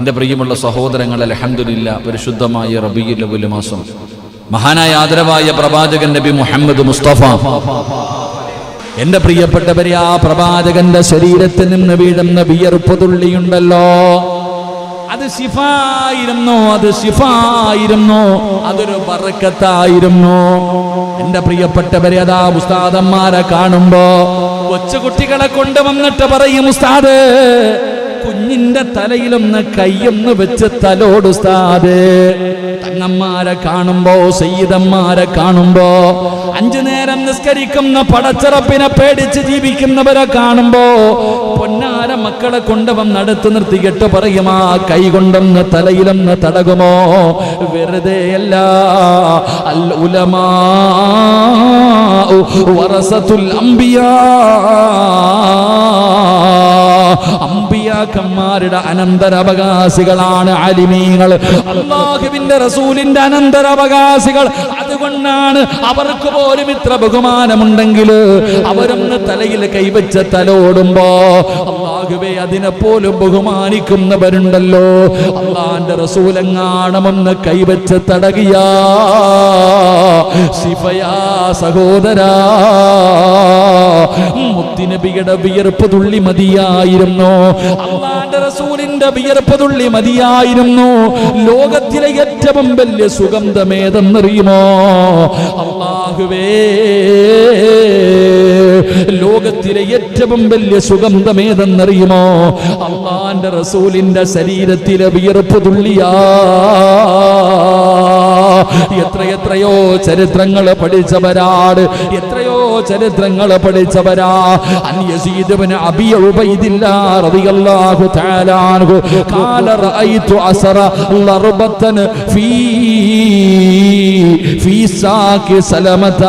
എന്റെ പ്രിയമുള്ള സഹോദരങ്ങൾ അലഹമില്ല പരിശുദ്ധമായ റബിയുൽ മാസം. മഹാനായ ആദരവായ പ്രവാചകൻ നബി മുഹമ്മദ് മുസ്തഫ. എന്റെ പ്രിയപ്പെട്ടവരെ ആ പ്രവാചകന്റെ ശരീരത്തിൽ നിന്ന് വീഴുന്ന വിയർപ്പ് തുള്ളിയുണ്ടല്ലോ അത് ശിഫായിരുന്നു? അത് ശിഫായിരുന്നു? അതൊരു വറക്കത്തായിരുന്നു? എന്റെ പ്രിയപ്പെട്ടവരെ അതാ ഉസ്താദന്മാരെ കാണുമ്പോ കൊച്ചുകുട്ടികളെ കൊണ്ടുവന്നിട്ട് പറയും ഉസ്താദ് കുഞ്ഞിന്റെ തലയിലൊന്ന് കയ്യൊന്ന് വെച്ച് തലോട് ഉസ്താദ്. തങ്ങന്മാരെ കാണുമ്പോ സയ്യിദന്മാരെ കാണുമ്പോ അഞ്ചു നേരം നിസ്കരിക്കുന്ന പടച്ചിറപ്പിനെ പേടിച്ച് ജീവിക്കുന്നവരെ കാണുമ്പോ പൊന്നാര മക്കളെ കൊണ്ടവം നടത്തു നിർത്തിയിട്ട് പറയും ആ കൈ കൊണ്ടൊന്ന് തലയിലൊന്ന് തടകുമോ? വെറുതെ അല്ല. അൽ ഉലമാ വറസത്തുൽ അമ്പിയാക്കന്മാരുടെ അനന്തരവകാശികളാണ് അലിമീങ്ങൾ. അള്ളാഹുവിന്റെ റസൂലിന്റെ അനന്തരവകാശികൾ. അതുകൊണ്ടാണ് അവർക്ക് പോലും ഇത്ര ബഹുമാനമുണ്ടെങ്കിൽ അവരൊന്ന് തലയിൽ കൈവച്ച തലോടുമ്പോ അള്ളാഹുവെ അതിനെ പോലും ബഹുമാനിക്കുന്നവരുണ്ടല്ലോ. അള്ളാന്റെ റസൂലെങ്ങാണമെന്ന് കൈവച്ച് തടകിയാ സഹോദരാ മുത്തിനബിയുടെ വിയർപ്പ് തുള്ളി മതിയായിരുന്നു? അള്ളാന്റെ റസൂലിന്റെ വിയർപ്പ് തുള്ളി മതിയായിരുന്നു? ലോകത്തിലെ ഏറ്റവും വലിയ സുഗന്ധമേതെന്നറിയുമോ? അള്ളാഹുവേ ലോകത്തിലെ ഏറ്റവും വലിയ സുഗന്ധമേതെന്നറിയുമോ? അള്ളാന്റെ റസൂലിന്റെ ശരീരത്തിലെ വിയർപ്പ് തുള്ളിയാ എത്രയെത്രയോ ചരിത്രങ്ങൾ പഠിച്ചവരാണ് എത്രയോ ചരിത്രങ്ങൾ പഠിച്ചവരാ. റളിയല്ലാഹു തആല അൻഹു. ഖാല റഅയ്തു അസറ ഫീ ഫീ സലമത.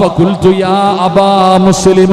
ഫഖുൽതു യാ അബാ മുസ്ലിം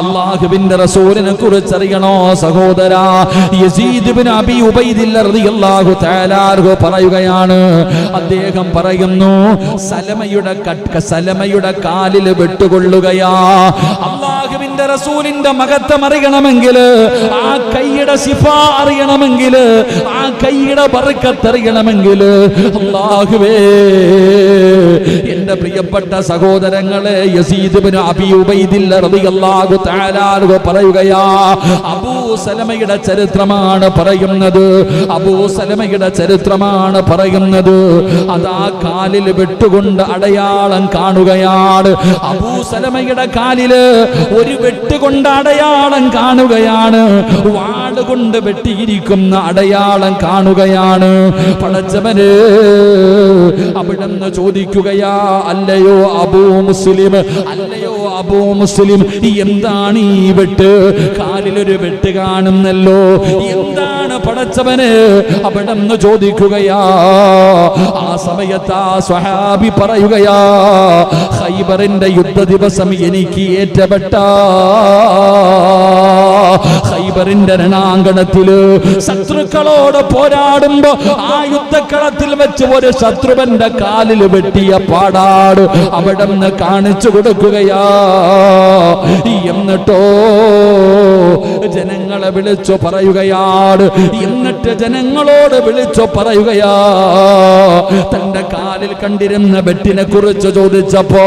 അള്ളാഹുവിന്റെ റസൂലിനെ കുറിച്ചറിയണോ സഹോദര? പറയുകയാണ്. അദ്ദേഹം പറയുന്നു സലമയുടെ സലമയുടെ കാലിൽ വെട്ടുകൊള്ളുകയാ. അള്ളാഹുവിന്റെ റസൂലിന്റെ മകത്വം അറിയണമെങ്കിൽ ആ കൈയുടെ സിഫ അറിയണമെങ്കിൽ ആ കൈയുടെ ബർക്കത്ത് അറിയണമെങ്കിൽ അള്ളാഹുവേ എന്റെ പ്രിയപ്പെട്ട സഹോദരങ്ങളെ യസീദ് അബി ഉബൈദില്ല തആല പറയുകയാ അബൂ സലമയുടെ ചരിത്രമാണ് പറയുന്നത്. അബൂ സലമയുടെ ചരിത്രമാണ് പറയുന്നത്. അതാ കാലിൽ വെട്ടുകൊണ്ട് അടയാളം കാണുകയാണ്. അബൂ സലമയുടെ കാലിൽ ഒരു വെട്ടുകൊണ്ട് അടയാളം കാണുകയാണ്. വാളുകൊണ്ട് വെട്ടിയിരിക്കുന്ന അടയാളം കാണുകയാണ്. പടച്ചവന് അവിടെന്ന് ചോദിക്കുകയാ അല്ലയോ അബൂ മുസ്ലിം അല്ലയോ അബൂ മുസ്ലിം എന്താണ് ഈ വെട്ട്? കാലിലൊരു വെട്ട് കാണുന്നല്ലോ. എന്താണ് പടച്ചവന്? അവിടെ നിന്ന് ചോദിക്കുകയാ. ആ സമയത്ത് ആ സ്വഹാബി പറയുകയാ ഹൈബറിന്റെ യുദ്ധ ദിവസം എനിക്ക് ഏറ്റപ്പെട്ട ഹൈബറിന്റെ രണാങ്കണത്തിൽ ശത്രുക്കളോട് പോരാടുമ്പോ ആ യുദ്ധക്കളത്തിൽ വെച്ച് ഒരു ശത്രുവന്റെ കാലിൽ വെട്ടിയ പാടാട് അവിടെ നിന്ന് കാണിച്ചു കൊടുക്കുകയാ. എന്നിട്ടോ ജനങ്ങളെ വിളിച്ചു പറയുകയാണ് എന്നിട്ട് ജനങ്ങളോട് വിളിച്ചു പറയുകയാ. തന്റെ കാലിൽ കണ്ടിരുന്ന ബെറ്റിനെ കുറിച്ച് ചോദിച്ചപ്പോ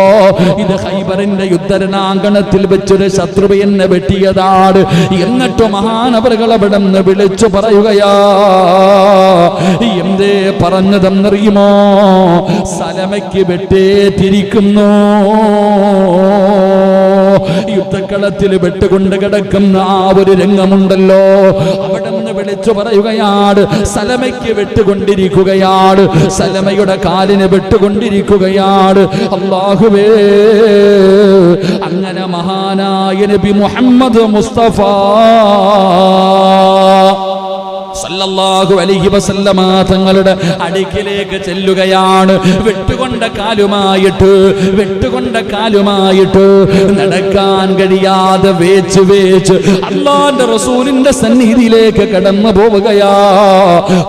ഇത് ഹൈബറിന്റെ യുദ്ധരണാങ്കണത്തിൽ വെച്ചൊരു ശത്രു എന്നെ വെട്ടിയതാണ്. എന്നിട്ട് മഹാനവറുകൾ അവിടെ നിന്ന് വിളിച്ചു പറയുകയാ. എന്തേ പറഞ്ഞതെന്നറിയുമോ? സലമയ്ക്ക് വെട്ടേറ്റിരിക്കുന്നു. യുദ്ധക്കളത്തിൽ വെട്ടുകൊണ്ട് കിടക്കുന്ന ആ ഒരു രംഗമുണ്ടല്ലോ. അവിടെ നിന്ന് വിളിച്ചു പറയുകയാണ് സലമയ്ക്ക് വെട്ടുകൊണ്ടിരിക്കുകയാണ് സലമയുടെ കാലിന് വെട്ടുകൊണ്ടിരിക്കുകയാണ് അള്ളാഹുവേ അങ്ങനെ മഹാനായ നബി മുഹമ്മദ് മുസ്തഫ സല്ലല്ലാഹു അലൈഹി വസല്ലമ തങ്ങളുടെ അടുക്കിലേക്ക് ചെല്ലുകയാണ്. വെട്ടുകൊണ്ട കാലുമായിട്ട് വെട്ടുകൊണ്ട കാലുമായിട്ട് നടക്കാൻ കഴിയാതെ വേച്ച് വേച്ച് അള്ളാന്റെ റസൂലിന്റെ സന്നിധിയിലേക്ക് കടന്നു പോവുകയാ.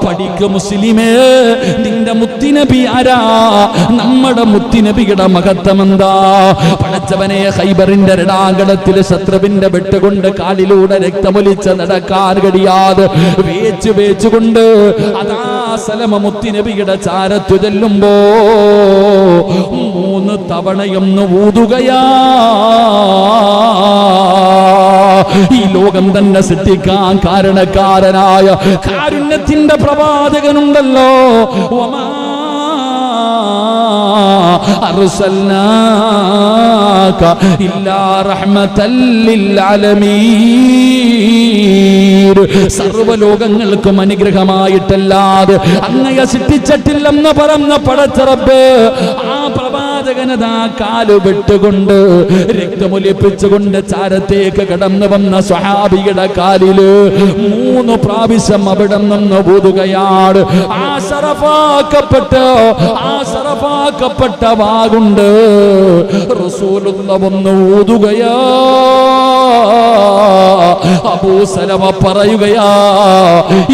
പഠിക്ക മുസ്ലിമേ നിന്റെ മുത്തിനബി ആരാ? നമ്മുടെ മുത്തിനബിയുടെ മഹത്വം എന്താ? പടച്ചവനെ ഹൈബറിന്റെ രടാങ്കടത്തിൽ ശത്രുവിന്റെ വെട്ടുകൊണ്ട് കാലിലൂടെ രക്തമൊലിച്ച് നടക്കാൻ കഴിയാതെ വേച്ചുകൊണ്ട് അതാ സലമ മുത്തിനബിയുടെ ചാരത്തു ചെല്ലുമ്പോ മൂന്ന് തവണയൊന്ന് ഊതുകയാ. ഈ ലോകം തന്നെ സിദ്ധിക്കാൻ കാരണക്കാരനായ കാരുണ്യത്തിന്റെ പ്രവാചകനുണ്ടല്ലോ. ഒമാ أرسلناك إلا رحمة للعالمين സർവലോകങ്ങൾക്കും അനുഗ്രഹമായിട്ടല്ലാതെ അങ്ങയെ സൃഷ്ടിച്ചിട്ടില്ലെന്ന് പറഞ്ഞ പടച്ചറബ് ആ പ്രവാചകനതാ കാലുവിട്ടുകൊണ്ട് രക്തമൊലിപ്പിച്ചുകൊണ്ട് ചാരത്തേക്ക് കടന്നു വന്ന സ്വഹാബിയുടെ കാലിൽ മൂന്ന് പ്രാവശ്യം അവിടെ നിന്ന് ഊതുകയാണ് ആ ശറഫാക്കപ്പെട്ട് ആ ശറഫാക്കപ്പെട്ട വാഗുണ്ട്. റസൂലുള്ള വന്ന് ഊതുകയാ. അബൂസലമ പറയുകയാ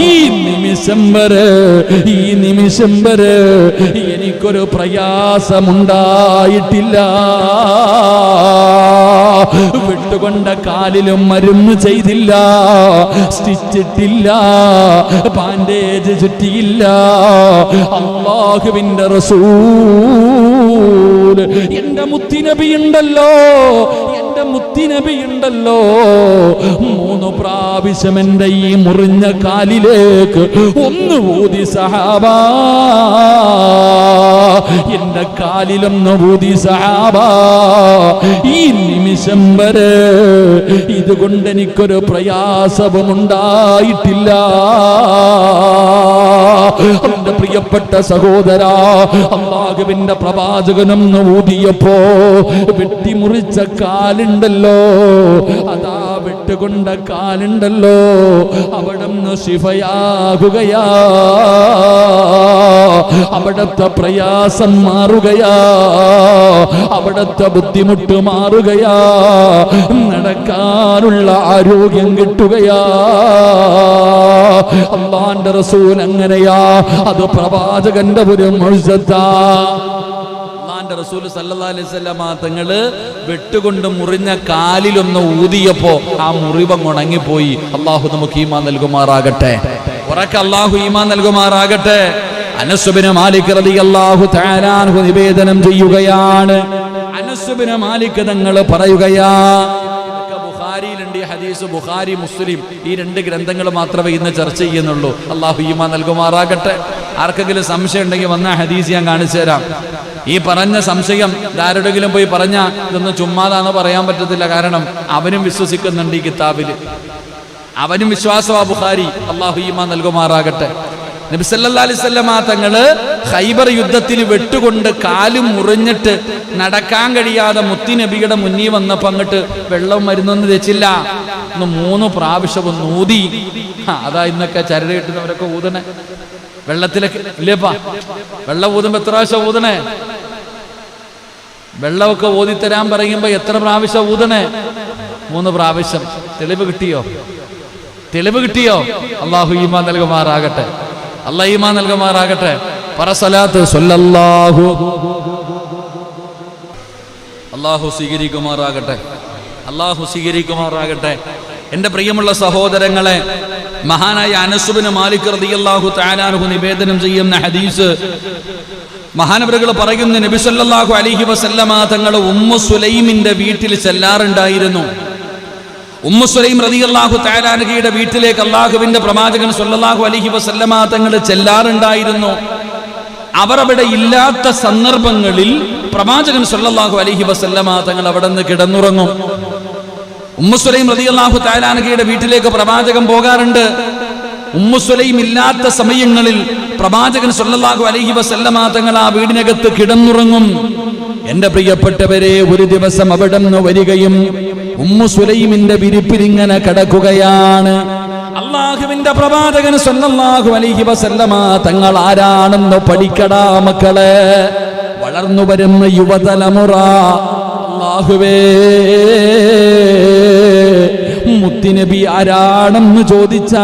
ഈ നിമിഷം വരെ ഈ നിമിഷം വരെ എനിക്കൊരു പ്രയാസമുണ്ടായിട്ടില്ല വിട്ടുകൊണ്ട കാലിലും മരുന്ന് ചെയ്തില്ല. സ്റ്റിച്ചിട്ടില്ല. പാൻഡേജ് ചുറ്റിയില്ല. അള്ളാഹുവിന്റെ റസൂ എന്റെ മുത്തിനബി ഉണ്ടല്ലോ. എന്റെ മുത്തിനബി ഉണ്ടല്ലോ. മൂന്ന് പ്രാവശ്യം എന്റെ ഈ മുറിഞ്ഞ കാലിലേക്ക് ഒന്ന് ഊതി സഹാബ. എന്റെ കാലിലൊന്ന് ഊതി സഹാബ. ഈ നിമിഷം വരെ ഇതുകൊണ്ട് എനിക്കൊരു പ്രയാസവും ഉണ്ടായിട്ടില്ല എന്റെ പ്രിയപ്പെട്ട സഹോദര അള്ളാഹുവിന്റെ പ്രവാചകനം ഊതിയപ്പോ വെട്ടിമുറിച്ച കാലുണ്ടല്ലോ. അതാ വിട്ടുകൊണ്ട കാലുണ്ടല്ലോ. അവിടുന്ന് ശിഫയാകുകയാ അവിടത്തെ പ്രയാസം മാറുകയാ. അവിടത്തെ ബുദ്ധിമുട്ട് മാറുകയാ. നടക്കാനുള്ള ആരോഗ്യം കിട്ടുകയാ. അള്ളാന്റെ റസൂൽ അങ്ങനെയാ. അത് പ്രവാചകന്റെ ഒരു മുഴുസത്താ. അള്ളാന്റെ റസൂൽ സല്ലല്ലാഹു അലൈഹി വസല്ലമ തങ്ങൾ വെട്ടുകൊണ്ട് മുറിഞ്ഞ കാലിലൊന്ന് ഊതിയപ്പോ ആ മുറിവം ഉണങ്ങിപ്പോയി. അള്ളാഹു നമുക്ക് ഈമാൻ നൽകുമാറാകട്ടെ. ഉറക്കെ അള്ളാഹു ഈമാൻ നൽകുമാറാകട്ടെ. അനസുബിന് മാലിക് റളിയല്ലാഹു അള്ളാഹു താരാൻഹു നിവേദനം ചെയ്യുകയാണ്. അനസുബിന് മാലിക് തങ്ങൾ പറയുകയാ ബുഖാരിയിലുണ്ട് ഈ ഹദീസ് ബുഖാരി മുസ്ലിം ഈ രണ്ട് ഗ്രന്ഥങ്ങൾ മാത്രമേ ഇന്ന് ചർച്ച ചെയ്യുന്നുള്ളൂ. അള്ളാഹു ഈമാ നൽകുമാറാകട്ടെ. ആർക്കെങ്കിലും സംശയം ഉണ്ടെങ്കിൽ വന്ന ഹദീസ് ഞാൻ കാണിച്ചു തരാം ഈ പറഞ്ഞ സംശയം ആരുടെങ്കിലും പോയി പറഞ്ഞ ഇതൊന്നും ചുമ്മാതാന്ന് പറയാൻ പറ്റത്തില്ല. കാരണം അവനും വിശ്വസിക്കുന്നുണ്ട് ഈ കിതാബിൽ. അവനും വിശ്വാസമാ ബുഖാരി. അള്ളാഹു ഈമാ നൽകുമാറാകട്ടെ. നബി സല്ലല്ലാഹു അലൈഹി വസല്ലമ തങ്ങൾ ഹൈബർ യുദ്ധത്തിൽ വെട്ടുകൊണ്ട് കാലും മുറിഞ്ഞിട്ട് നടക്കാൻ കഴിയാതെ മുത്തി നബിയുടെ മുന്നിൽ വന്നപ്പോ അങ്ങട്ട് വെള്ളം മരുന്നൊന്നും തെച്ചില്ല. ഒന്ന് മൂന്ന് പ്രാവശ്യം നൂതി ആ, അതാ ഇന്നൊക്കെ ചരട് കിട്ടുന്നവരൊക്കെ ഊതണേ. വെള്ളത്തിലൊക്കെ ഇല്ലേപ്പാ. വെള്ളം ഊതുമ്പോ എത്ര പ്രാവശ്യം ഊതണേ? വെള്ളമൊക്കെ ഊതിത്തരാൻ പറയുമ്പോ എത്ര പ്രാവശ്യം ഊതണേ? മൂന്ന് പ്രാവശ്യം. തെളിവ് കിട്ടിയോ? തെളിവ് കിട്ടിയോ? അള്ളാഹു ഈമാ നൽകുമാറാകട്ടെ. അള്ളാഹു ഈമാ നൽകുമാറാകട്ടെ. പറസലാത്ത് സല്ലല്ലാഹു അള്ളാഹു സ്വീകരിക്കുമാറാകട്ടെ. അള്ളാഹു സ്വീകരിക്കുമാറാകട്ടെ. എന്റെ പ്രിയമുള്ള സഹോദരങ്ങളെ മഹാനായ അനസുബിന് മാലിക് റതിയല്ലാഹു തആലാഹു നിവേദനം ചെയ്യുന്ന ഹദീസ്. മഹാനവരുകൾ പറയുന്ന നബി സല്ലല്ലാഹു അലൈഹി വസല്ലമ തങ്ങൾ ഉമ്മു സുലൈമിന്റെ വീട്ടിൽ ചെല്ലാറുണ്ടായിരുന്നു. ഉമ്മു സുലൈം റതിയല്ലാഹു തആലാനഹയുടെ വീട്ടിലേക്ക് അള്ളാഹുവിന്റെ പ്രവാചകൻ സല്ലല്ലാഹു അലൈഹി വസല്ലമ തങ്ങൾ ചെല്ലാറുണ്ടായിരുന്നു. അവർ അവിടെ ഇല്ലാത്ത സന്ദർഭങ്ങളിൽ പ്രവാചകൻ സല്ലല്ലാഹു അലൈഹി വസല്ലമ തങ്ങൾ അവിടെ നിന്ന് കിടന്നുറങ്ങും. ഉമ്മുസുലൈം റളിയല്ലാഹു താലാനകയുടെ വീട്ടിലേക്ക് പ്രവാചകൻ പോകാറുണ്ട്. ഉമ്മുസുലൈം ഇല്ലാത്ത സമയങ്ങളിൽ പ്രവാചകൻ സല്ലല്ലാഹു അലഹി വസല്ലമ തങ്ങൾ ആ വീടിനകത്ത് കിടന്നുറങ്ങും. എന്റെ പ്രിയപ്പെട്ടവരെ ഒരു ദിവസം അവിടെ നിന്ന് വരികയും ഉമ്മു സുലൈമിന്റെ വിരിപ്പിലിങ്ങനെ കിടക്കുകയാണ്. അള്ളാഹുവിന്റെ പ്രവാചകൻ സല്ലല്ലാഹു അലഹി വസല്ലമാ തങ്ങൾ ആരാണെന്ന് പഠിക്കടാ മക്കളെ. വളർന്നു വരുന്ന യുവതലമുറ അള്ളാഹുവേ മുത്തിനബി ആരാണെന്ന് ചോദിച്ചാൽ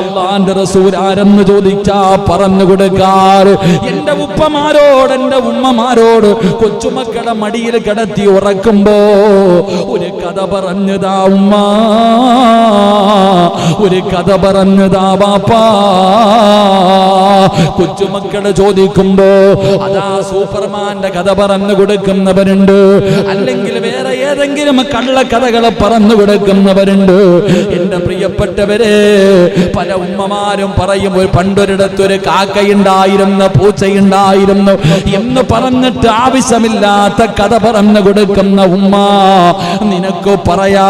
അള്ളാന്റെ റസൂൽ ആരെന്ന് ചോദിച്ചാ പറഞ്ഞു കൊടുക്കാറ് എന്റെ ഉപ്പമാരോട് എന്റെ ഉമ്മമാരോട് കൊച്ചുമക്കളെ മടിയിൽ കിടത്തി ഉറക്കുമ്പോ ഒരു കഥ പറഞ്ഞതാ ഉമ്മ. ഒരു കഥ പറഞ്ഞതാ ബാപ്പാ. കൊച്ചുമക്കൾ ചോദിക്കുമ്പോ അതാ സൂപ്പർമാന്റെ കഥ പറഞ്ഞു കൊടുക്കുന്നവരുണ്ട്. അല്ലെങ്കിൽ വേറെ ഏതെങ്കിലും കള്ള കഥകളെ പറഞ്ഞു കൊടുക്കുന്നവരുണ്ട്. എന്റെ പ്രിയപ്പെട്ടവരെ പല ഉമ്മമാരും പറയും ഒരു പണ്ടൊരിടത്തൊരു കാക്കയുണ്ടായിരുന്നു പൂച്ചയുണ്ടായിരുന്നു എന്ന് പറഞ്ഞിട്ട് ആവശ്യമില്ലാത്ത കഥ പറഞ്ഞു കൊടുക്കുന്ന ഉമ്മ നിനക്ക് പറയാ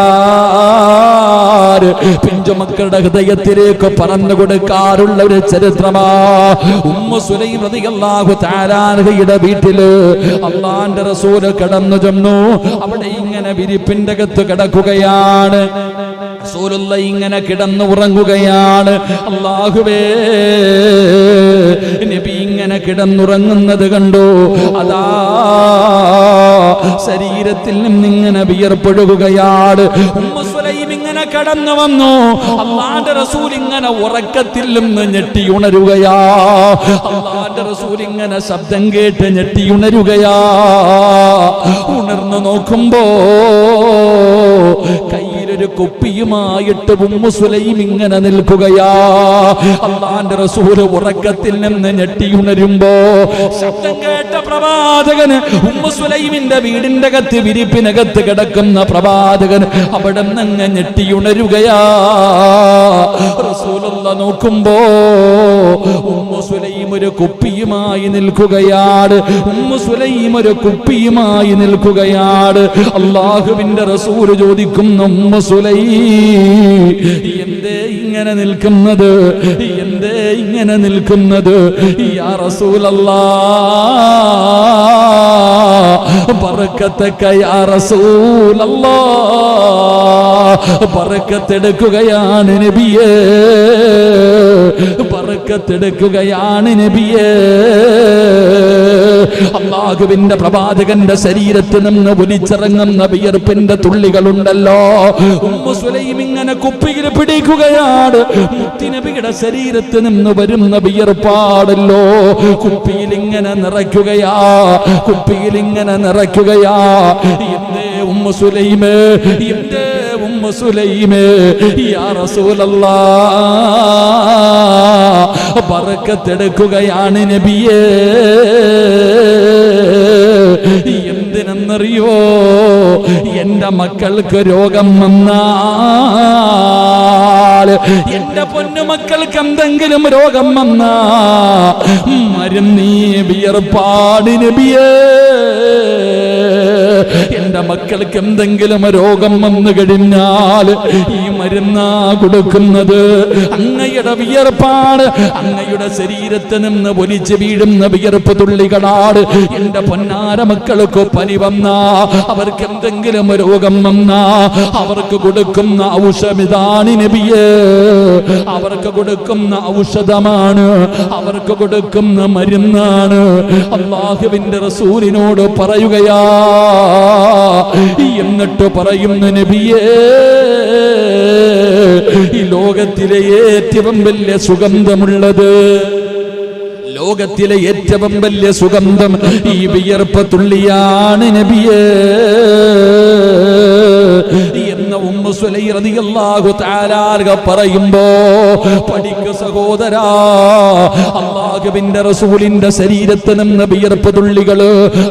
പിഞ്ചുമക്കളുടെ ഹൃദയത്തിലേക്ക് പറഞ്ഞു കൊടുക്കാറുള്ള ഒരു ചരിത്രമാ ഉമ്മ സുലൈം റളിയല്ലാഹു താരാൻഹയുടെ വീട്ടിൽ അള്ളാന്റെ റസൂൽ കടന്നു ചെന്നു. അവിടെ ഇങ്ങനെ വിരിപ്പിന്റെ അകത്ത് കിടക്കുകയാണ്. റസൂലുള്ള ഇങ്ങനെ കിടന്നു ഉറങ്ങുകയാണ്. അള്ളാഹുവേ നബി ഇങ്ങനെ കിടന്നുറങ്ങുന്നത് കണ്ടു. അതാ ശരീരത്തിൽ നിന്നിങ്ങനെ വിയർപ്പൊഴുകുകയാണ് ഉമ്മ കടന്നു വന്നു. അള്ളാന്റെ റസൂൽ ഇങ്ങനെ ഉറക്കത്തിൽ നിന്ന് ഞെട്ടി ഉണരുകയാ അള്ളാന്റെ റസൂൽ ഇങ്ങനെ ശബ്ദം കേട്ട് ഞെട്ടി ഉണരുകയാ ഉണർന്നു നോക്കുമ്പോ കയ്യിലൊരു കുപ്പിയുമായിട്ട് ഉമ്മു സുലൈം ഇങ്ങനെ നിൽക്കുകയാ. അള്ളാന്റെ റസൂൽ ഉറക്കത്തിൽ നിന്ന് ഞെട്ടി ഉണരുമ്പോ ശബ്ദം കേട്ട പ്രവാചകന് ഉമ്മുസുലൈമിന്റെ വീടിന്റെ അകത്ത് വിരിപ്പിനകത്ത് കിടക്കുന്ന പ്രവാചകൻ അവിടെ നിന്ന് ഞെട്ടി ഉണരുകയാ റസൂലുള്ള നോക്കുമ്പോ ഉമ്മുസുലൈം ഒരു കുപ്പിയുമായി നിൽക്കുകയാണ് ഉമ്മുസുലൈം ഒരു കുപ്പിയുമായി നിൽക്കുകയാണ് അള്ളാഹുവിന്റെ റസൂൽ ചോദിക്കുന്നു ഉമ്മു സുലൈ എന്തേ ഇങ്ങനെ നിൽക്കുന്നത്? എന്തേ ഇങ്ങനെ നിൽക്കുന്നത്? യാ റസൂലല്ലാ പറക്കത്തക്ക യാ റസൂലല്ലാ. പറക്കത്തെടുക്കുകയാണ് നബിയേ. പറക്കത്തെടുക്കുകയാണ് നബിയേ. അള്ളാഹുവിന്റെ പ്രവാചകന്റെ ശരീരത്തിൽ നിന്ന് ഒലിച്ചിറങ്ങുന്ന വിയർപ്പിന്റെ തുള്ളികളുണ്ടല്ലോ. സുലൈം ഇങ്ങനെ കുപ്പിയിൽ പിടിക്കുകയാണ്. മുത്തിനബിയുടെ ശരീരത്തിൽ നിന്ന് വരുന്ന വിയർപ്പാടല്ലോ. കുപ്പിയിൽ ഇങ്ങനെ നിറയ്ക്കുകയാ. കുപ്പിയിൽ ഇങ്ങനെ നിറയ്ക്കുകയാ. എന്തേ ഉമ്മു സുലൈമേ എന്തേ ഉമ്മു ബറക്കത്തെടുക്കുകയാണ് നബിയേ. എന്തിനെന്നറിയോ എന്റെ മക്കൾക്ക് രോഗം വന്നാൽ എന്റെ പൊന്നുമക്കൾക്ക് എന്തെങ്കിലും രോഗം വന്നാ മരുന്നീ വിയർപ്പാട് നബിയേ. എന്റെ മക്കൾക്ക് എന്തെങ്കിലും രോഗം വന്നു കഴിഞ്ഞാൽ ഈ മരുന്നാ കൊടുക്കുന്നത്. അങ്ങയുടെ വിയർപ്പാണ്. അങ്ങയുടെ ശരീരത്തിൽ നിന്ന് ഒലിച്ച് വീഴുന്ന വിയർപ്പ് തുള്ളികളാണ്. എന്റെ പൊന്നാര മക്കൾക്ക് പനി വന്നാ അവർക്ക് എന്തെങ്കിലും രോഗം വന്നാ അവർക്ക് കൊടുക്കുന്ന ഔഷധിതാണ് നബിയേ. അവർക്ക് കൊടുക്കുന്ന ഔഷധമാണ്. അവർക്ക് കൊടുക്കുന്ന മരുന്നാണ്. അള്ളാഹുവിന്റെ റസൂലിനോട് പറയുകയാ എന്നിട്ട് പറയുന്ന നബിയേ ഈ ലോകത്തിലെ ഏറ്റവും വലിയ സുഗന്ധമുള്ളത് ലോകത്തിലെ ഏറ്റവും വലിയ സുഗന്ധം ഈ വിയർപ്പ തുള്ളിയാണ് നബിയേ എന്ന ഉമ്മ സുലൈ റളിയല്ലാഹു തആല പറയുമ്പോ പഠിക്ക സഹോദരാ അള്ളാഹുവിന്റെ റസൂലിന്റെ ശരീരത്തിൽ നിന്ന് വിയർപ്പ് തുള്ളികൾ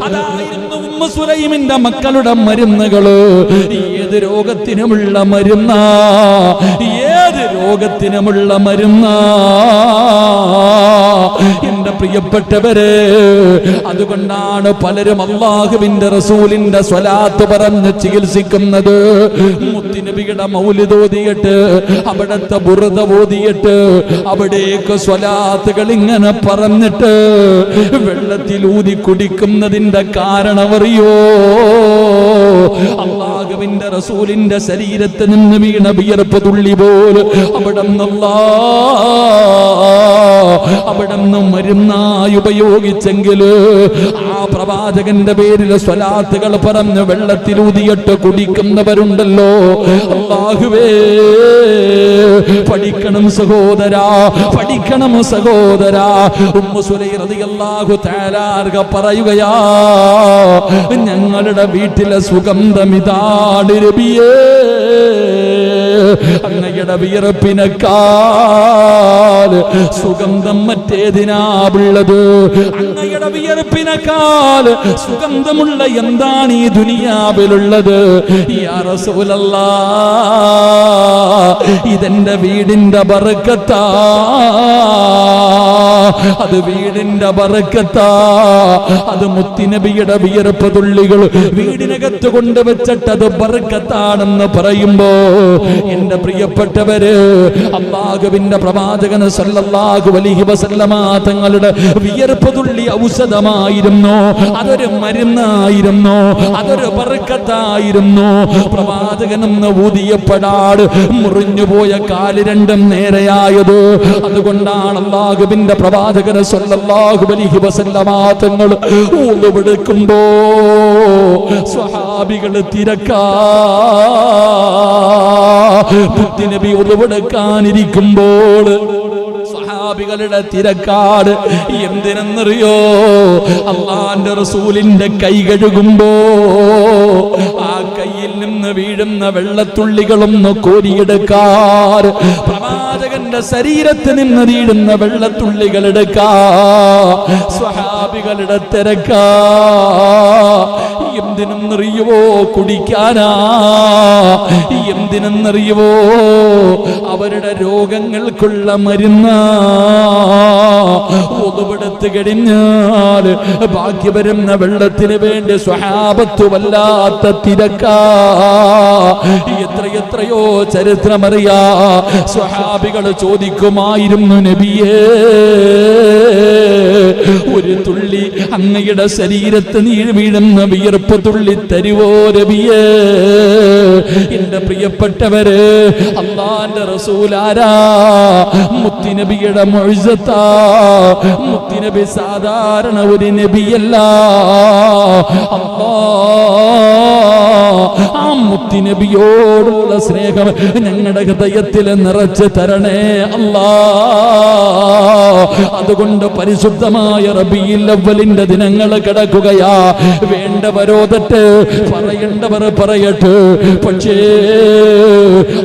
അതായിരുന്നു ഉമ്മ സുലൈമിന്റെ മക്കളുടെ മരുന്നുകൾ ഏത് രോഗത്തിനുമുള്ള മരുന്നാ? ഏത് രോഗത്തിനുമുള്ള മരുന്നാ? എന്റെ പ്രിയപ്പെട്ടവരെ അതുകൊണ്ടാണ് പലരും അള്ളാഹുവിന്റെ റസൂലിന്റെ സ്വലാത്ത് പറഞ്ഞ് ചികിത്സിക്കുന്നത്. മുത്തിനബിയുടെ മൗലിദ് ഓതിയിട്ട് അവിടത്തെ ബുറുത ഓതിയിട്ട് അവിടേക്ക് സ്വലാത്തുകൾ ഇങ്ങനെ പറഞ്ഞിട്ട് വെള്ളത്തിൽ ഊതി കുടിക്കുന്നതിന്റെ കാരണമറിയോ? അള്ളാഹുവിന്റെ റസൂലിന്റെ ശരീരത്ത് നിന്ന് വീണ വിയർപ്പ് തുള്ളി പോലെ. അവിടെ അവിടെ നിന്ന് മരുന്നായി ഉപയോഗിച്ചെങ്കിൽ ആ പ്രവാചകന്റെ പേരിൽ സ്വലാത്തുകൾ പറഞ്ഞ് വെള്ളത്തിൽ ഊതിയിട്ട് കുടിക്കുന്നവരുണ്ടല്ലോ. അള്ളാഹുവേ പഠിക്കണം സഹോദരാ പഠിക്കണം സഹോദരാ. ഉമ്മു സുലൈ റളിയല്ലാഹു പറയുകയാ ഞങ്ങളുടെ വീട്ടിലെ സുഗന്ധമിതാണ് രബിയേ അങ്ങയുടെ വിയർപ്പിനേക്കാൾ സുഗന്ധം മറ്റേതിനാവുള്ളത് അങ്ങയുടെ വിയർപ്പിനേക്കാൾ സുഗന്ധമുള്ള എന്താണ് ഈ ദുനിയാവിലുള്ളത്? ഇതെന്റെ വീടിന്റെ ബറക്കത്താ അത് വീടിന്റെ വറക്കത്താ. അത് മുത്തിനബിയുടെ വിയർപ്പ് തുള്ളികൾ വീടിനകത്ത് കൊണ്ടുവച്ചിട്ട് അത് ബറക്കത്താണെന്ന് പറയുമ്പോ എന്റെ പ്രിയപ്പെട്ടവര് അള്ളാഹുവിന്റെ പ്രവാചകന് സല്ലല്ലാഹു അലൈഹി വസല്ലമ തങ്ങളുടെ വിയർപ്പ് തുള്ളി ഔഷധമായിരുന്നു. അതൊരു മരുന്നായിരുന്നു. അതൊരു ബറക്കത്തായിരുന്നു പ്രവാചകനെന്ന് ഊതിയപ്പെടാട് മുറിഞ്ഞുപോയ കാൽ രണ്ടും നേരെയായത്. അതുകൊണ്ടാണ് അള്ളാഹുവിന്റെ പ്രവാചകന് സല്ലല്ലാഹു അലൈഹി വസല്ലമ തങ്ങൾ ഊതുപെടുക്കുമ്പോ സ്വഹാബികൾ തിരക്കാ. പുത്തിനബി ഉറവെടുക്കാനിരിക്കുമ്പോൾ സ്വഹാബികളുടെ തിരക്കാട് എന്തിനെന്നറിയോ? അള്ളാന്റെ റസൂലിന്റെ കൈ കഴുകുമ്പോ ആ കയ്യിൽ നിന്ന് വീഴുന്ന വെള്ളത്തുള്ളികളൊന്ന് കോരിയെടുക്കാർ പ്രവാചകന്റെ ശരീരത്തിൽ നിന്ന് വീഴുന്ന വെള്ളത്തുള്ളികൾ എടുക്കാ. സ്വഹാബികളുടെ തിരക്കാ. എന്തിനെന്നറിയുവോ കുടിക്കാനാ? എന്തിനെന്നറിയുവോ അവരുടെ രോഗങ്ങൾക്കുള്ള മരുന്ന. ഒതുപെടുത്ത് കഴിഞ്ഞാൽ ബാക്കി വരുന്ന വെള്ളത്തിന് വേണ്ടി സ്വഹാബത്ത് വല്ലാത്ത തിരക്കാ. എത്ര എത്രയോ ചരിത്രമറിയാ. സ്വഹാബികൾ ചോദിക്കുമായിരുന്നു നബിയേ ഒരു തുള്ളി അങ്ങയുടെ ശരീരത്ത് നീഴ് വീഴുന്ന വിയർപ്പ് തുള്ളി തരുവോ രവിയേ എന്റെ പ്രിയപ്പെട്ടവര് അള്ളാന്റെ റസൂലാരാ മുത്തിനബിയുടെ മൊഴിസത്താ മുത്തിനബി സാധാരണ ഒരു നബിയല്ല. ആ മുത്തിനബിയോടുള്ള സ്നേഹം ഞങ്ങളുടെ ഹൃദയത്തിൽ നിറച്ച് തരണേ അല്ലാ. അതുകൊണ്ട് പരിശുദ്ധമായ റബിയിൽ അവലിന്റെ ദിനങ്ങൾ കിടക്കുകയാ. വേണ്ടവരോതട്ട് പറയേണ്ടവർ പറയട്ടെ. പക്ഷേ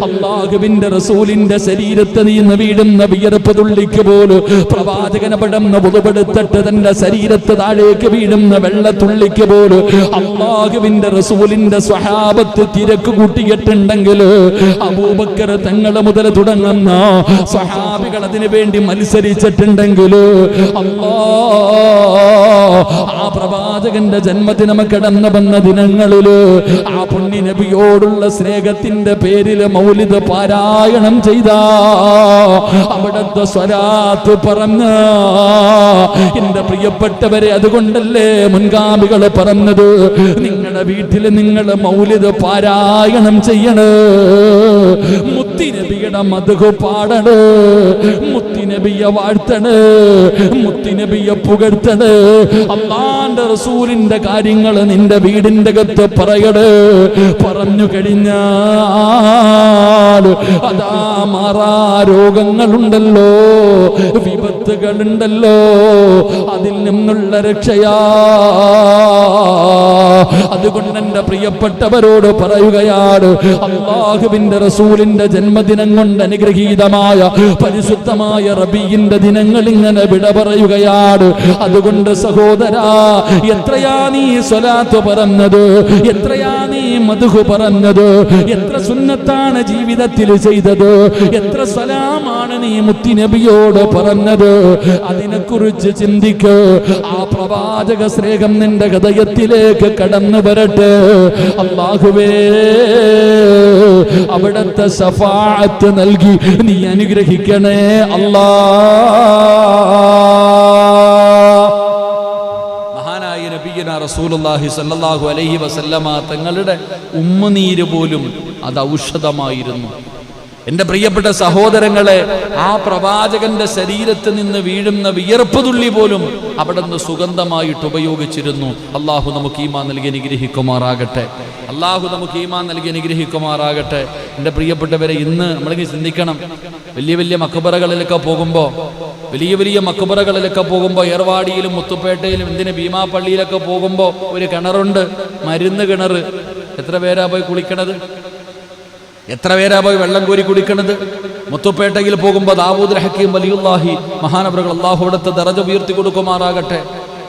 അള്ളാഹുവിന്റെ റസൂലിന്റെ ശരീരത്തെ നീന്ന് വീടുന്ന വിയർപ്പ് തുള്ളിക്ക് പോലും പ്രവാചകന പടന്ന് പുതുപെടുത്തിട്ട് തന്റെ ശരീരത്ത് താഴേക്ക് വീഴുന്ന വെള്ളത്തുള്ളിക്ക് പോലും അള്ളാഹുവിന്റെ റസൂലിന്റെ സ്വഹാബത്ത് തിരക്ക് കൂട്ടിയിട്ടുണ്ടെങ്കിൽ അബൂബക്കർ തങ്ങളെ മുതൽ തുടങ്ങുന്ന സ്വഹാബികൾ അതിനു വേണ്ടി മത്സരിച്ചിട്ടുണ്ടെങ്കിൽ അല്ലാ ആ പ്രവാചകന്റെ ജന്മദിനം കടന്നു വന്ന ദിനങ്ങളിൽ ആ പുണ്യ നബിയോടുള്ള സ്നേഹത്തിന്റെ പേരിൽ മൗലിത പാരായണം ചെയ്ത. അവിടത്തെ സ്വരാത്ത് പറഞ്ഞ എന്റെ പ്രിയപ്പെട്ടവരെ അതുകൊണ്ടല്ലേ മുൻഗാമികൾ പറഞ്ഞത് നിങ്ങളുടെ വീട്ടിൽ നിങ്ങൾ മൗലിദ് പാരായണം ചെയ്യണ്. മുത്തിനബിയുടെ മധു പാടണ്. മുത്തിനബിയെ വാഴ്ത്തണ്. മുത്തിനബിയെ പുകഴ്ത്തണ്. അള്ളാന്റെ റസൂലിന്റെ കാര്യങ്ങൾ നിന്റെ വീടിന്റെ അകത്ത് പറയട് പറഞ്ഞു കഴിഞ്ഞാൽ അതാ മാറാ രോഗങ്ങളുണ്ടല്ലോ വിപത്തുകളുണ്ടല്ലോ അതിൽ നിന്നുള്ള രക്ഷയാ. അതുകൊണ്ട് എന്റെ പ്രിയപ്പെട്ടവരോട് പറയുകയാണ് അള്ളാഹുവിന്റെ റസൂലിന്റെ ജന്മദിനം കൊണ്ട് അനുഗ്രഹീതമായ പരിശുദ്ധമായ റബിയിന്റെ ദിനങ്ങൾ ഇങ്ങനെ വിട പറയുകയാണ്. അതുകൊണ്ട് സഹോദരാ എത്രയാ നീ സ്വലാത്ത് പറഞ്ഞത്? എത്രയാ നീ മധുഹു പറഞ്ഞത്? എത്ര സുന്നത്താണ് ജീവിതത്തിൽ ചെയ്തത്. എത്ര സലാമാണ് നീ മുത്തിനബിയോട് പറഞ്ഞത്? അതിനെക്കുറിച്ച് ചിന്തിക്ക്. ആ പ്രവാചക സ്നേഹം നിന്റെ ഹൃദയത്തിലേക്ക് കടന്നു വരട്ടെ. അള്ളാഹുവേ അവിടത്തെ സഫാത്ത് നൽകി നീ അനുഗ്രഹിക്കണേ. അല്ലാ റസൂലുള്ളാഹി സ്വല്ലല്ലാഹു അലൈഹി വസല്ലമ തങ്ങളുടെ ഉമ്മനീര് പോലും അത് ഔഷധമായിരുന്നു. എന്റെ പ്രിയപ്പെട്ട സഹോദരങ്ങളെ ആ പ്രവാചകന്റെ ശരീരത്ത് നിന്ന് വീഴുന്ന വിയർപ്പ് തുള്ളി പോലും അവിടെ നിന്ന് സുഗന്ധമായിട്ട് ഉപയോഗിച്ചിരുന്നു. അള്ളാഹു നമുക്ക് ഈമാ നൽകി അനുഗ്രഹിക്കുമാറാകട്ടെ. അള്ളാഹു നമുക്ക് ഈമാ നൽകി അനുഗ്രഹിക്കുമാറാകട്ടെ. എന്റെ പ്രിയപ്പെട്ടവരെ ഇന്ന് നമ്മളിങ്ങനെ ചിന്തിക്കണം. വലിയ വലിയ മക്കബറകളിലൊക്കെ പോകുമ്പോൾ വലിയ വലിയ മക്കബറകളിലൊക്കെ പോകുമ്പോൾ ഏർവാടിയിലും മുത്തുപേട്ടയിലും എന്തിന് ഭീമാപ്പള്ളിയിലൊക്കെ പോകുമ്പോൾ ഒരു കിണറുണ്ട്. മരുന്ന് കിണർ എത്ര പേരാ പോയി കുളിക്കണത്? എത്ര പേരാ പോയി വെള്ളം കോരി കുടിക്കണത്? മുത്തുപ്പേട്ടയിൽ പോകുമ്പോൾ ദാവൂദ് ഹക്കീം വലിയുല്ലാഹി മഹാനവറുകൾ അള്ളാഹു അടുത്ത് ദറജ ഉയർത്തി കൊടുക്കുമാറാകട്ടെ.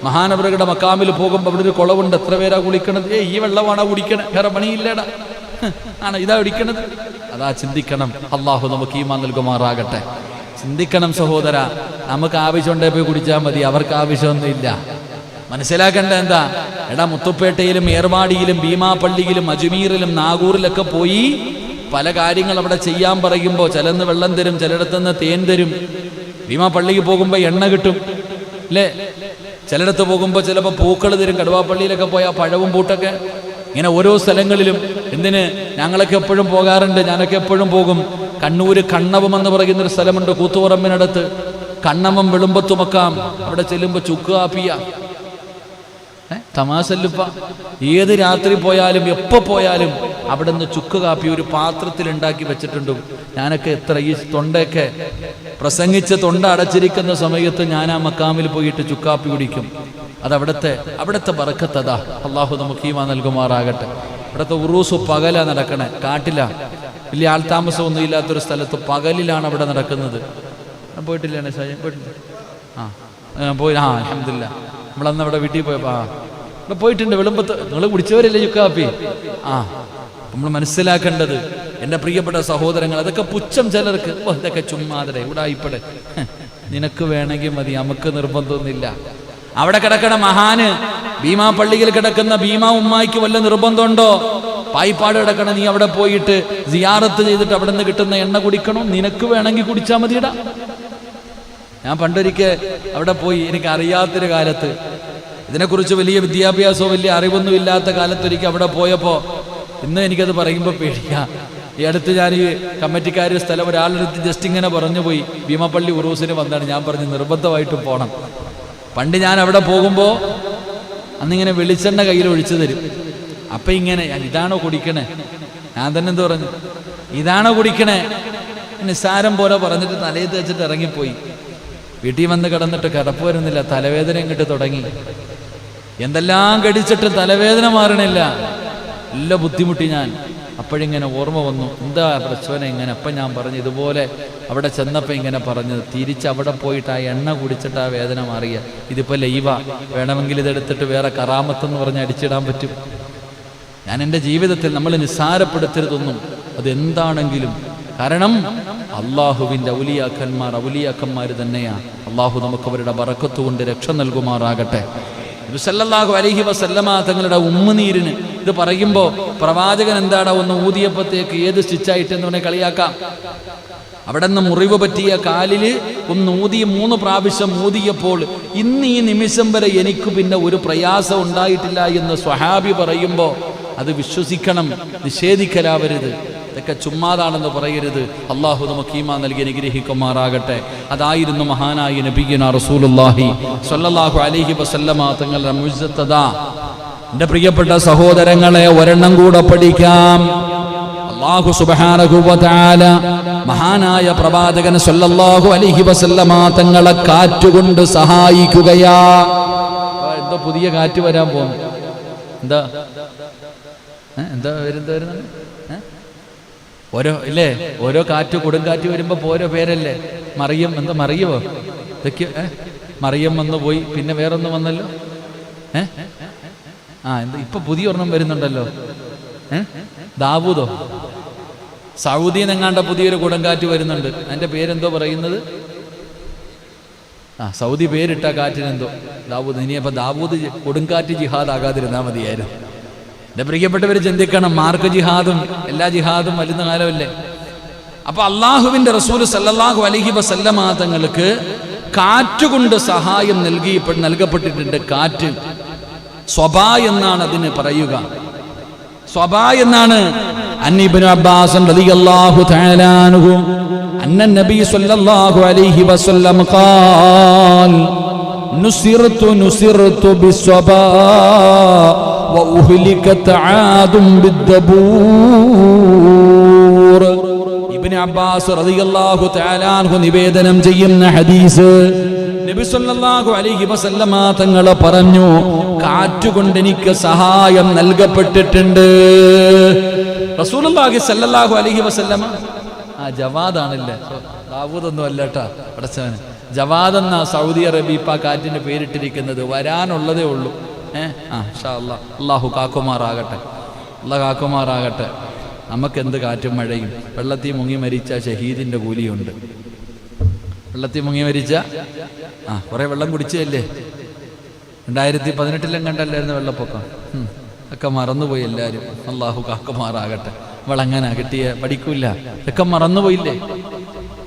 മഹാനവറുകളുടെ മക്കാമിൽ പോകുമ്പോൾ അവിടെ ഒരു കുളവുണ്ട് എത്ര പേരാ കുളിക്കണത്? ഏ ഈ വെള്ളമാണോ കുടിക്കണത് വേറെ പണിയില്ലേടാ. ആണ് ഇതാ കുടിക്കണത്? അതാ ചിന്തിക്കണം അള്ളാഹു നമുക്ക് ഈമാ നൽകുമാറാകട്ടെ. ചിന്തിക്കണം സഹോദര നമുക്ക് ആവശ്യമുണ്ടേ പോയി കുടിച്ചാൽ മതി അവർക്ക് ആവശ്യമൊന്നുമില്ല. മനസ്സിലാക്കേണ്ട എന്താ? എടാ മുത്തുപ്പേട്ടയിലും ഏർവാടിയിലും ഭീമാപ്പള്ളിയിലും അജ്മീറിലും നാഗൂറിലൊക്കെ പോയി പല കാര്യങ്ങൾ അവിടെ ചെയ്യാൻ പറയുമ്പോൾ ചിലന്ന് വെള്ളം തരും ചിലയിടത്തുനിന്ന് തേൻ തരും. ഭീമാപ്പള്ളിക്ക് പോകുമ്പോൾ എണ്ണ കിട്ടും. അല്ലേ ചിലയിടത്ത് പോകുമ്പോൾ ചിലപ്പോൾ പൂക്കൾ തരും. കടുവാപ്പള്ളിയിലൊക്കെ പോയാൽ പഴവും പൂട്ടൊക്കെ ഇങ്ങനെ ഓരോ സ്ഥലങ്ങളിലും എന്തിന് ഞങ്ങളൊക്കെ എപ്പോഴും പോകാറുണ്ട് ഞാനൊക്കെ എപ്പോഴും പോകും. കണ്ണൂര് കണ്ണവം എന്ന് പറയുന്നൊരു സ്ഥലമുണ്ട് കൂത്തുപറമ്പിനടുത്ത്. കണ്ണവം വെളുമ്പത്തുമക്കാം. അവിടെ ചെല്ലുമ്പോൾ ചുക്ക് കാപ്പിയ? തമാശല്ലുപ്പ ഏത് രാത്രി പോയാലും എപ്പോ പോയാലും അവിടെ നിന്ന് ചുക്ക് കാപ്പി ഒരു പാത്രത്തിൽ ഉണ്ടാക്കി വെച്ചിട്ടുണ്ട്. ഞാനൊക്കെ എത്ര ഈ തൊണ്ടയൊക്കെ പ്രസംഗിച്ച് തൊണ്ട അടച്ചിരിക്കുന്ന സമയത്ത് ഞാൻ ആ മക്കാമിൽ പോയിട്ട് ചുക്കാപ്പി കുടിക്കും. അത് അവിടുത്തെ പറക്കത്തതാ അള്ളാഹു നമുക്ക് ഈമാ നൽകുമാറാകട്ടെ. ഇവിടുത്തെ ഉറൂസ് പകല നടക്കണേ. കാട്ടില. വലിയ ആൾതാമസമൊന്നും ഇല്ലാത്തൊരു സ്ഥലത്ത് പകലിലാണ് അവിടെ നടക്കുന്നത്. ഞാൻ പോയിട്ടില്ലേ ഷാജൻ പോയിട്ടില്ല. ആ ഞാൻ പോയി. ആ അഹമ്മദില്ല നമ്മളന്ന് അവിടെ വീട്ടിൽ പോയപ്പോ ആ. ഇവിടെ പോയിട്ടുണ്ട്. വെളുമ്പത്ത്. നിങ്ങൾ കുടിച്ചവരല്ലേ ചുക്കാപ്പി ആ. നമ്മൾ മനസ്സിലാക്കേണ്ടത് എന്റെ പ്രിയപ്പെട്ട സഹോദരങ്ങൾ അതൊക്കെ പുച്ഛം ചിലർക്ക്. ഇതൊക്കെ ചുമ്മാതരെ ഇവിടെ ഇപ്പടെ നിനക്ക് വേണമെങ്കിൽ മതി നമുക്ക് നിർബന്ധമൊന്നുമില്ല. അവിടെ കിടക്കണ മഹാന് ഭീമാ പള്ളിയിൽ കിടക്കുന്ന ഭീമാ ഉമ്മായിക്ക് വല്ല നിർബന്ധമുണ്ടോ? പായിപ്പാട് കിടക്കണം നീ അവിടെ പോയിട്ട് സിയാറത്ത് ചെയ്തിട്ട് അവിടെ നിന്ന് കിട്ടുന്ന എണ്ണ കുടിക്കണം? നിനക്ക് വേണമെങ്കിൽ കുടിച്ചാൽ മതിയിടാ. ഞാൻ പണ്ടൊരിക്കൽ അവിടെ പോയി എനിക്ക് അറിയാത്തൊരു കാലത്ത് ഇതിനെക്കുറിച്ച് വലിയ വിദ്യാഭ്യാസവും വലിയ അറിവൊന്നും ഇല്ലാത്ത കാലത്തൊരിക്കൽ അവിടെ പോയപ്പോൾ ഇന്ന് എനിക്കത് പറയുമ്പോൾ പേടിയാ. ഈ അടുത്ത് ഞാൻ ഈ കമ്മിറ്റിക്കാർ സ്ഥലം ഒരാളെടുത്ത് ജസ്റ്റ് ഇങ്ങനെ പറഞ്ഞു പോയി ഭീമപ്പള്ളി ഉറൂസിന് വന്നാണ്. ഞാൻ പറഞ്ഞു നിർബന്ധമായിട്ടും പോകണം പണ്ട് ഞാൻ അവിടെ പോകുമ്പോൾ അന്നിങ്ങനെ വെളിച്ചെണ്ണ കയ്യിൽ ഒഴിച്ചു തരും. അപ്പം ഇങ്ങനെ ഇതാണോ കുടിക്കണേ? ഞാൻ തന്നെ എന്ത് പറഞ്ഞു? ഇതാണോ കുടിക്കണേ? നിസ്സാരം പോലെ പറഞ്ഞിട്ട് തലയിൽ തേച്ചിട്ട് ഇറങ്ങിപ്പോയി. വീട്ടിൽ വന്ന് കിടന്നിട്ട് കിടപ്പ് വരുന്നില്ല. തലവേദന ഇങ്ങോട്ട് തുടങ്ങി. എന്തെല്ലാം കടിച്ചിട്ട് തലവേദന മാറണില്ല. നല്ല ബുദ്ധിമുട്ടി ഞാൻ. അപ്പോഴിങ്ങനെ ഓർമ്മ വന്നു. എന്താ പ്രശ്നം ഇങ്ങനെ? അപ്പം ഞാൻ പറഞ്ഞു ഇതുപോലെ അവിടെ ചെന്നപ്പോൾ ഇങ്ങനെ പറഞ്ഞു തിരിച്ച് അവിടെ പോയിട്ട് ആ എണ്ണ കുടിച്ചിട്ട് ആ വേദന മാറിയ. ഇതിപ്പോൾ ലൈവ. വേണമെങ്കിൽ ഇതെടുത്തിട്ട് വേറെ കറാമത്തെന്ന് പറഞ്ഞ് അടിച്ചിടാൻ പറ്റും. ഞാൻ എന്റെ ജീവിതത്തിൽ നമ്മൾ നിസ്സാരപ്പെടുത്തരുതൊന്നും അതെന്താണെങ്കിലും. കാരണം അള്ളാഹുവിന്റെ ഔലിയാക്കന്മാർ ഔലിയാക്കന്മാർ തന്നെയാണ് അള്ളാഹു നമുക്ക് അവരുടെ വറക്കത്തുകൊണ്ട് രക്ഷ നൽകുമാറാകട്ടെ. സല്ലല്ലാഹു അലഹി വസല്ലമ തങ്ങളുടെ ഉമ്മനീരിന് ഇത് പറയുമ്പോൾ പ്രവാചകൻ എന്താടാ ഒന്ന് ഊതിയപ്പത്തേക്ക് ഏത് സ്റ്റിച്ചായിട്ട് എന്ന് പറഞ്ഞാൽ കളിയാക്കാം. അവിടെ നിന്ന് മുറിവ് പറ്റിയ കാലിൽ ഒന്ന് ഊതി മൂന്ന് പ്രാവശ്യം ഊതിയപ്പോൾ ഇന്ന് ഈ നിമിഷം വരെ എനിക്ക് പിന്നെ ഒരു പ്രയാസം ഉണ്ടായിട്ടില്ല എന്ന് സ്വഹാബി പറയുമ്പോൾ അത് വിശ്വസിക്കണം നിഷേധിക്കലാവരുത്. ഇതൊക്കെ ചുമ്മാതാണെന്ന് പറയരുത്. അള്ളാഹു നമുക്ക് ഈമാ നൽകി അനുഗ്രഹിക്കുമാറാകട്ടെ. അതായിരുന്നു മഹാനായ നബിയന റസൂലുല്ലാഹി സ്വല്ലല്ലാഹു അലൈഹി വസല്ലമ തങ്ങളുടെ മുഴുത്തതാ എന്റെ പ്രിയപ്പെട്ട സഹോദരങ്ങളെ ഒരെണ്ണം കൂടെ പഠിക്കാം. അള്ളാഹു സുബ്ഹാനഹു വ മഹാനായ പ്രവാചകൻ സല്ലല്ലാഹു അലൈഹി വസല്ലമ തങ്ങളെ കാറ്റുകൊണ്ട് സഹായിക്കുകയാ. എന്തോ പുതിയ കാറ്റ് വരാൻ പോകുന്നു എന്താ? എന്താ ഏ? ഓരോ ഇല്ലേ? ഓരോ കാറ്റ് കൊടുങ്കാറ്റ് വരുമ്പോ ഓരോ പേരല്ലേ? മറിയം എന്താ മറിയുമോ ഇതൊക്കെ? മറിയം വന്നു പോയി പിന്നെ വേറൊന്ന് വന്നല്ലോ? ഏ? ആ എന്താ ഇപ്പൊ പുതിയ ഒരെണ്ണം വരുന്നുണ്ടല്ലോ. ഏ? ദാവൂദോ? സൗദിയിൽ നിന്നെങ്ങാണ്ട പുതിയൊരു കൊടുങ്കാറ്റ് വരുന്നുണ്ട്. അതിന്റെ പേരെന്തോ പറയുന്നത്? ആ സൗദി പേരിട്ട കാറ്റിനെന്തോ. ദാവൂദ് ഇനി അപ്പൊ ദാവൂദ് കൊടുങ്കാറ്റ് ജിഹാദ് ആകാതിരുന്നാ മതിയായിരുന്നു. എന്റെ പ്രിയപ്പെട്ടവർ ചിന്തിക്കണം മാർക്ക് ജിഹാദും എല്ലാ ജിഹാദും വരുന്ന കാലമല്ലേ? അപ്പൊ അള്ളാഹുവിന്റെ റസൂൽ സല്ലാഹു അലഹി വസല്ലമാതങ്ങൾക്ക് കാറ്റുകൊണ്ട് സഹായം നൽകി നൽകപ്പെട്ടിട്ടുണ്ട് കാറ്റ്. സ്വബ എന്നാണ് അതിന് പറയുക. സ്വബ എന്നാണ് അന്നിബിൻ അബ്ബാസ് റളിയല്ലാഹു തആല അന്ന നബി സല്ലല്ലാഹു അലൈഹി വസല്ലം ഖാൽ ബിസ്വബ وأهلكت عاد بالدبور ഇബ്നു അബ്ബാസ് റളിയല്ലാഹു തആല അൻഹു നിവേദനം ചെയ്യുന്ന ഹദീസ് നബി സല്ലല്ലാഹു അലൈഹി വസല്ലമ തങ്ങൾ പറഞ്ഞു കാറ്റുകൊണ്ട് എനിക്ക് സഹായം നൽകപ്പെട്ടിട്ടുണ്ട് റസൂലുള്ളാഹി സല്ലല്ലാഹു അലൈഹി വസല്ലമ ആ ജവാദാണല്ലേ ദാവൂദൊന്നും അല്ല കേട്ടാ പടച്ചവന് ജവാദ് എന്ന സൗദി അറേബ്യ ഇപ്പൊ ആ കാറ്റിന് പേരിട്ടിരിക്കുന്നത് വരാനുള്ളതേ ഉള്ളൂ ഏഹ് ആ അല്ലാ. അള്ളാഹു കാക്കുമാറാകട്ടെ. അള്ളാഹ് കാക്കുമാറാകട്ടെ. നമുക്കെന്ത് കാറ്റും മഴയും. വെള്ളത്തിൽ മുങ്ങി മരിച്ച ഷഹീദിന്റെ കൂലിയുണ്ട്. വെള്ളത്തിൽ മുങ്ങി മരിച്ച? ആ കുറേ വെള്ളം കുടിച്ചതല്ലേ? രണ്ടായിരത്തി പതിനെട്ടിലും കണ്ടല്ലായിരുന്നു വെള്ളപ്പൊക്കം. ഒക്കെ മറന്നുപോയി എല്ലാവരും അള്ളാഹു കാക്കുമാറാകട്ടെ. വിളങ്ങനാ കിട്ടിയ പഠിക്കൂല. ഇതൊക്കെ മറന്നുപോയില്ലേ?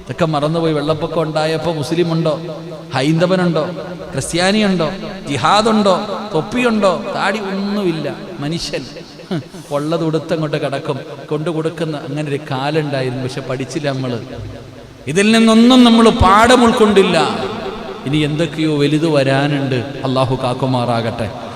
ഇതൊക്കെ മറന്നുപോയി. വെള്ളപ്പൊക്കം ഉണ്ടായപ്പോ മുസ്ലിം ഉണ്ടോ ഹൈന്ദവനുണ്ടോ? ക്രിസ്ത്യാനിയുണ്ടോ? ജിഹാദുണ്ടോ? തൊപ്പിയുണ്ടോ? താടി ഒന്നുമില്ല. മനുഷ്യൻ. ഉള്ളത് ഉടുത്തങ്ങോട്ട് കിടക്കും. കൊണ്ടു കൊടുക്കുന്ന അങ്ങനെ ഒരു കാലുണ്ടായിരുന്നു. പക്ഷെ പഠിച്ചില്ല നമ്മൾ ഇതിൽ നിന്നൊന്നും നമ്മൾ പാഠം ഉൾക്കൊണ്ടില്ല. ഇനി എന്തൊക്കെയോ വലുത് വരാനുണ്ട്. അള്ളാഹു കാക്കുമാറാകട്ടെ.